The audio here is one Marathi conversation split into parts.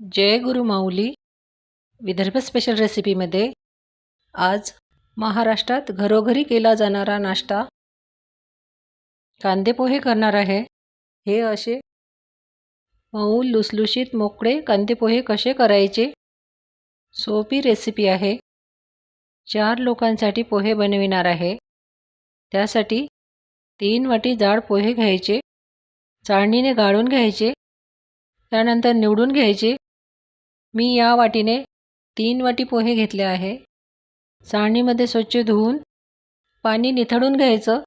जय गुरु माऊली. विदर्भ स्पेशल रेसिपीमध्ये आज महाराष्ट्रात घरोघरी केला जाणारा नाश्ता कांदे पोहे करणार आहे. हे असे मऊ लुसलुशीत मोकळे कांदे पोहे कसे करायचे? सोपी रेसिपी आहे. चार लोकांसाठी पोहे बनविणार आहे. त्यासाठी तीन वाटी जाड पोहे घ्यायचे चाळणीने गाळून घ्यायचे त्यानंतर निवडून घ्यायचे मी या वाटीने तीन वाटी पोहे घेतले आहे. चाळणीमध्ये स्वच्छ धुवून पाणी निथळून घ्यायचं.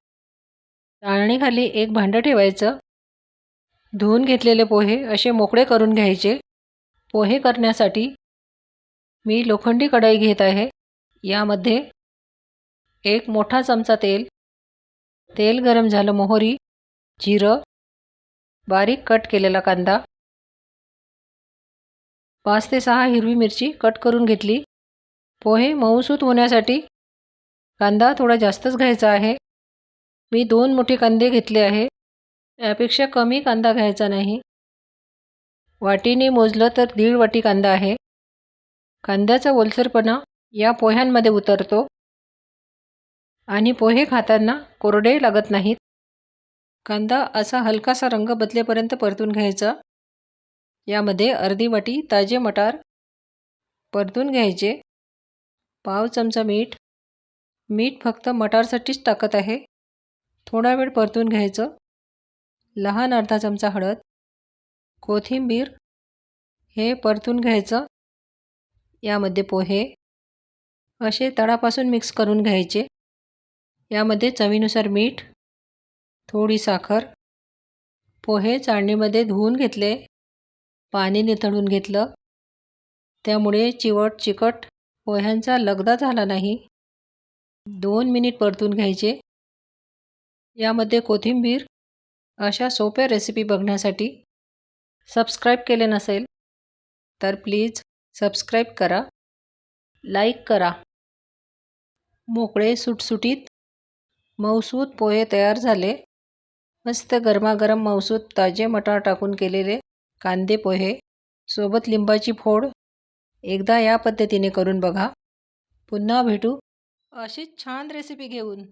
चाळणीखाली एक भांडं ठेवायचं. धुवून घेतलेले पोहे असे मोकळे करून घ्यायचे. पोहे करण्यासाठी मी लोखंडी कढई घेत आहे. यामध्ये एक मोठा चमचा तेल तेल गरम झालं मोहरी जिरं बारीक कट केलेला कांदा पाच ते सहा हिरवी मिरची कट करून घेतली. पोहे मऊसूत होण्यासाठी कांदा थोडा जास्तच घ्यायचा आहे. मी दोन मोठे कांदे घेतले आहे. यापेक्षा कमी कांदा घ्यायचा नाही. वाटीने मोजलं तर दीड वाटी कांदा आहे. कांद्याचा ओलसरपणा या पोह्यांमध्ये उतरतो. आणि पोहे खाताना कोरडे लागत नाहीत. कांदा असा हलकासा रंग बदलेपर्यंत परतून घ्यायचा. यामध्ये अर्धी वाटी ताजे मटार परतून घ्यायचे. पाव चमचा मीठ. मीठ फक्त मटारसाठीच टाकत आहे. थोडा वेळ परतून घ्यायचं. लहान अर्धा चमचा हळद. कोथिंबीर. हे परतून घ्यायचं. यामध्ये पोहे. असे तळापासून मिक्स करून घ्यायचे. यामध्ये चवीनुसार मीठ. थोडी साखर. पोहे चाळणीमध्ये धुवून घेतले. पाणी निथळून घेतलं. त्यामुळे चिवट चिकट पोह्यांचा लगदा झाला नाही. दोन मिनिट परतून घ्यायचे. यामध्ये कोथिंबीर अशा सोप्या रेसिपी बघण्यासाठी सबस्क्राईब केले नसेल तर प्लीज सबस्क्राईब करा लाईक करा. मोकळे सुटसुटीत मऊसूत पोहे तयार झाले. मस्त गरमागरम मऊसूत ताजे मटार टाकून केलेले. कांदे पोहे सोबत लिंबाची फोड एकदा या पद्धतीने करून बघा. पुन्हा भेटू अशीच छान रेसिपी घेऊन.